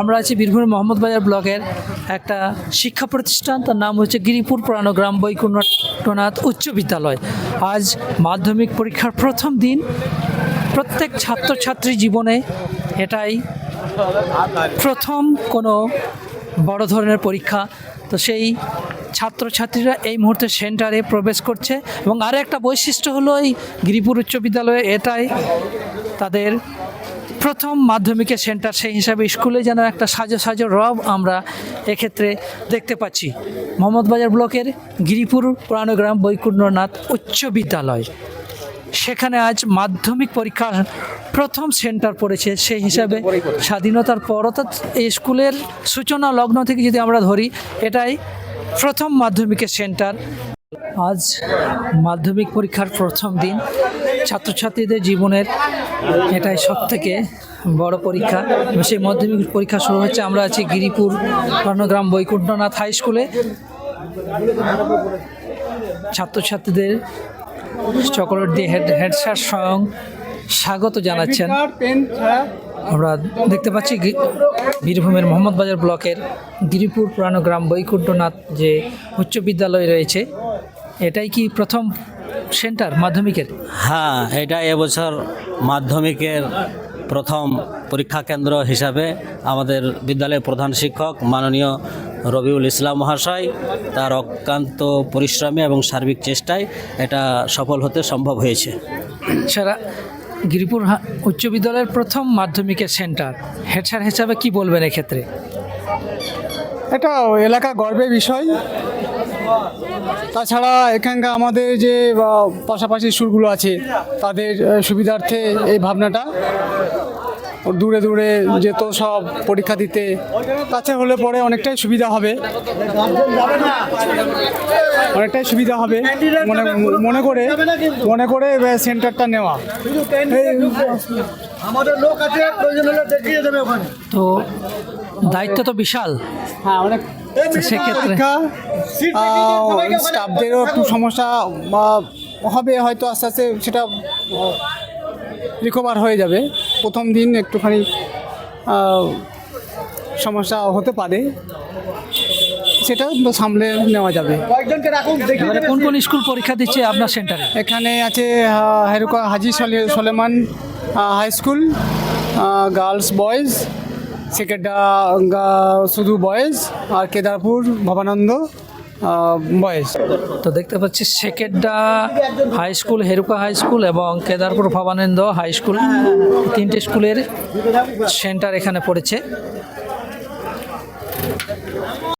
আমরা আছি বীরভূম মোহাম্মদ বাজার ব্লকের একটা শিক্ষা প্রতিষ্ঠান, তার নাম হচ্ছে গিরিপুর পুরানোগ্রাম বৈকুণ্ঠনাথ উচ্চ বিদ্যালয়। আজ মাধ্যমিক পরীক্ষার প্রথম দিন, প্রত্যেক ছাত্রছাত্রী জীবনে এটাই প্রথম কোনো বড় ধরনের পরীক্ষা। তো সেই ছাত্রছাত্রীরা এই মুহূর্তে সেন্টারে প্রবেশ করছে এবং আরও একটা বৈশিষ্ট্য হলো এই গিরিপুর উচ্চ বিদ্যালয়ে এটাই তাদের প্রথম মাধ্যমিকের সেন্টার সেই হিসাবে স্কুলে যেন একটা সাজো সাজো রব আমরা এক্ষেত্রে দেখতে পাচ্ছি। মোহাম্মদবাজার ব্লকের গিরিপুর পুরানোগ্রাম বৈকুণ্ঠনাথ উচ্চ বিদ্যালয়। সেখানে আজ মাধ্যমিক পরীক্ষার প্রথম সেন্টার পড়েছে সেই হিসাবে স্বাধীনতার পর, অর্থাৎ এই স্কুলের সূচনা লগ্ন থেকে যদি আমরা ধরি, এটাই প্রথম মাধ্যমিকের সেন্টার। আজ মাধ্যমিক পরীক্ষার প্রথম দিন। ছাত্রছাত্রীদের জীবনের এটাই সব থেকে বড় পরীক্ষা। সেই মাধ্যমিক পরীক্ষা শুরু হচ্ছে, আমরা আছি গিরিপুর কর্ণগ্রাম বৈকুণ্ঠনাথ হাই স্কুলে। ছাত্রছাত্রীদের চকলেট দিয়ে হেড হেড স্যার স্বয়ং স্বাগত জানাচ্ছেন। আমরা দেখতে পাচ্ছি বীরভূমের মোহাম্মদবাজার ব্লকের গিরিপুর পুরানো গ্রাম বৈকুণ্ঠনাথ যে উচ্চ বিদ্যালয় রয়েছে, এটাই কি প্রথম সেন্টার মাধ্যমিকের? হ্যাঁ এটা এবছর মাধ্যমিকের প্রথম পরীক্ষা কেন্দ্র হিসাবে আমাদের বিদ্যালয়ের প্রধান শিক্ষক মাননীয় রবিউল ইসলাম মহাশয় তার অক্লান্ত পরিশ্রমে এবং সার্বিক চেষ্টায় এটা সফল হতে সম্ভব হয়েছে। সারা গিরিপুর হা- উচ্চ বিদ্যালয়ের প্রথম মাধ্যমিকের সেন্টার হেড স্যার হিসাবে কি বলবেন এক্ষেত্রে? এটা এলাকা গর্বের বিষয়। তাছাড়া এখানকার আমাদের যে পাশাপাশি সুরগুলো আছে তাদের সুবিধার্থে এই ভাবনাটা দূরে দূরে যেত সব পরীক্ষা দিতে। কাছে হলে পরে অনেকটাই সুবিধা হবে। অনেকটাই সুবিধা হবে মনে মনে করে মনে করে সেন্টারটা নেওয়া। আমাদের লোক আছে প্রয়োজন হলে দেখিয়ে দেবে ওখানে। তো দায়িত্ব তো বিশাল। হ্যাঁ অনেক সেক্ষেত্রে স্টাফদেরও একটু সমস্যা বা হবে হয়তো আস্তে আস্তে সেটা রিকভার হয়ে যাবে। প্রথম দিন একটুখানি সমস্যা হতে পারে। সেটা সামলে নেওয়া যাবে। কোন কোন স্কুল পরীক্ষা দিচ্ছে আপনার সেন্টারে? এখানে আছে হেরুকা হাজি সলে- Suleman high school girls boys সেকেন্ডটা শুধু বয়েজ আর কেদারপুর ভবানন্দ। বয়েজ তো দেখতে পাচ্ছি secondary high school Heruka high school এবং কেদারপুর ভবানন্দ হাই স্কুল। তিনটে স্কুলের সেন্টার এখানে পড়েছে।